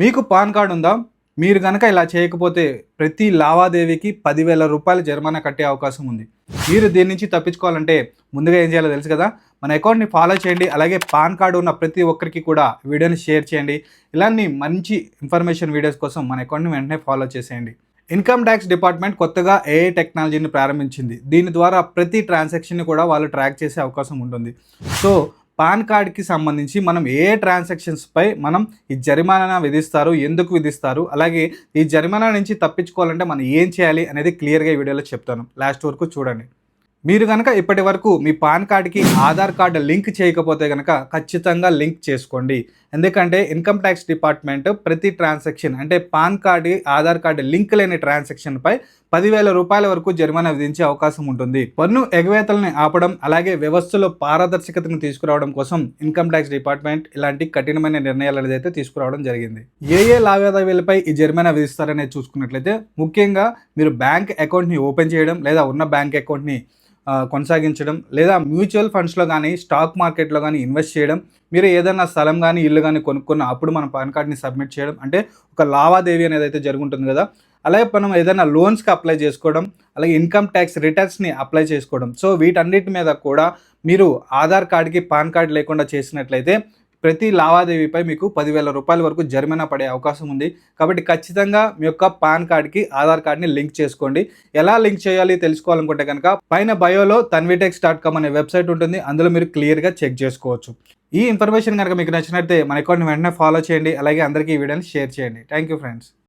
మీకు pan card ఉందా? మీరు కనుక ఇలా చేయకపోతే ప్రతి లావాదేవీకి పదివేల రూపాయలు జరిమానా కట్టే అవకాశం ఉంది. మీరు దీని నుంచి తప్పించుకోవాలంటే ముందుగా ఏం చేయాలో తెలుసు కదా? మన అకౌంట్ని ఫాలో చేయండి. అలాగే పాన్ కార్డు ఉన్న ప్రతి ఒక్కరికి కూడా వీడియోని షేర్ చేయండి. ఇలాంటి మంచి ఇన్ఫర్మేషన్ వీడియోస్ కోసం మన అకౌంట్ని వెంటనే ఫాలో చేసేయండి. ఇన్కమ్ ట్యాక్స్ డిపార్ట్మెంట్ కొత్తగా ఏఐ టెక్నాలజీని ప్రారంభించింది. దీని ద్వారా ప్రతి ట్రాన్సాక్షన్ని కూడా వాళ్ళు ట్రాక్ చేసే అవకాశం ఉంటుంది. సో పాన్ కార్డ్కి సంబంధించి మనం ఏ ట్రాన్సాక్షన్స్పై మనం ఈ జరిమానా విధిస్తారు ఎందుకు విధిస్తారు అలాగే ఈ జరిమానా నుంచి తప్పించుకోవాలంటే మనం ఏం చేయాలి అనేది క్లియర్గా ఈ వీడియోలో చెప్తాను. లాస్ట్ వరకు చూడండి. మీరు కనుక ఇప్పటి వరకు మీ పాన్ కార్డ్కి ఆధార్ కార్డు లింక్ చేయకపోతే కనుక ఖచ్చితంగా లింక్ చేసుకోండి. ఎందుకంటే ఇన్కమ్ ట్యాక్స్ డిపార్ట్మెంట్ ప్రతి ట్రాన్సాక్షన్ అంటే PAN card Aadhaar card link లేని ట్రాన్సాక్షన్పై పదివేల రూపాయల వరకు జరిమానా విధించే అవకాశం ఉంటుంది. పన్ను ఎగవేతలను ఆపడం అలాగే వ్యవస్థలో పారదర్శకతను తీసుకురావడం కోసం ఇన్కమ్ ట్యాక్స్ డిపార్ట్మెంట్ ఇలాంటి కఠినమైన నిర్ణయాలు అనేది అయితే తీసుకురావడం జరిగింది. ఏ ఏ లావాదేవీలపై ఈ జరిమానా విధిస్తారనేది చూసుకున్నట్లయితే ముఖ్యంగా మీరు బ్యాంక్ అకౌంట్ని ఓపెన్ చేయడం లేదా ఉన్న బ్యాంక్ అకౌంట్ని కొనసాగించడం లేదా మ్యూచువల్ ఫండ్స్లో కానీ స్టాక్ మార్కెట్లో కానీ ఇన్వెస్ట్ చేయడం మీరు ఏదైనా స్థలం కానీ ఇల్లు కానీ కొనుక్కున్న అప్పుడు మన పాన్ కార్డ్ని సబ్మిట్ చేయడం అంటే ఒక లావాదేవీ అనేది అయితే జరుగుతుంది కదా. అలాగే మనం ఏదైనా లోన్స్కి అప్లై చేసుకోవడం అలాగే ఇన్కమ్ ట్యాక్స్ రిటర్న్స్ని అప్లై చేసుకోవడం. సో వీటన్నిటి మీద కూడా మీరు ఆధార్ కార్డ్కి పాన్ కార్డ్ లేకుండా చేసినట్లయితే ప్రతి లావాదేవీపై మీకు పదివేల రూపాయల వరకు జరిమానా పడే అవకాశం ఉంది. కాబట్టి ఖచ్చితంగా మీ యొక్క పాన్ కార్డ్కి ఆధార్ కార్డ్ని లింక్ చేసుకోండి. ఎలా లింక్ చేయాలి తెలుసుకోవాలనుకుంటే కనుక పైన బయోలో తన్విటెక్స్ డాట్ కామ్ అనే వెబ్సైట్ ఉంటుంది. అందులో మీరు క్లియర్గా చెక్ చేసుకోవచ్చు. ఈ ఇన్ఫర్మేషన్ కనుక మీకు నచ్చినట్లయితే మన అకౌంట్ని వెంటనే ఫాలో చేయండి. అలాగే అందరికీ ఈ వీడియోని షేర్ చేయండి. Thank you friends.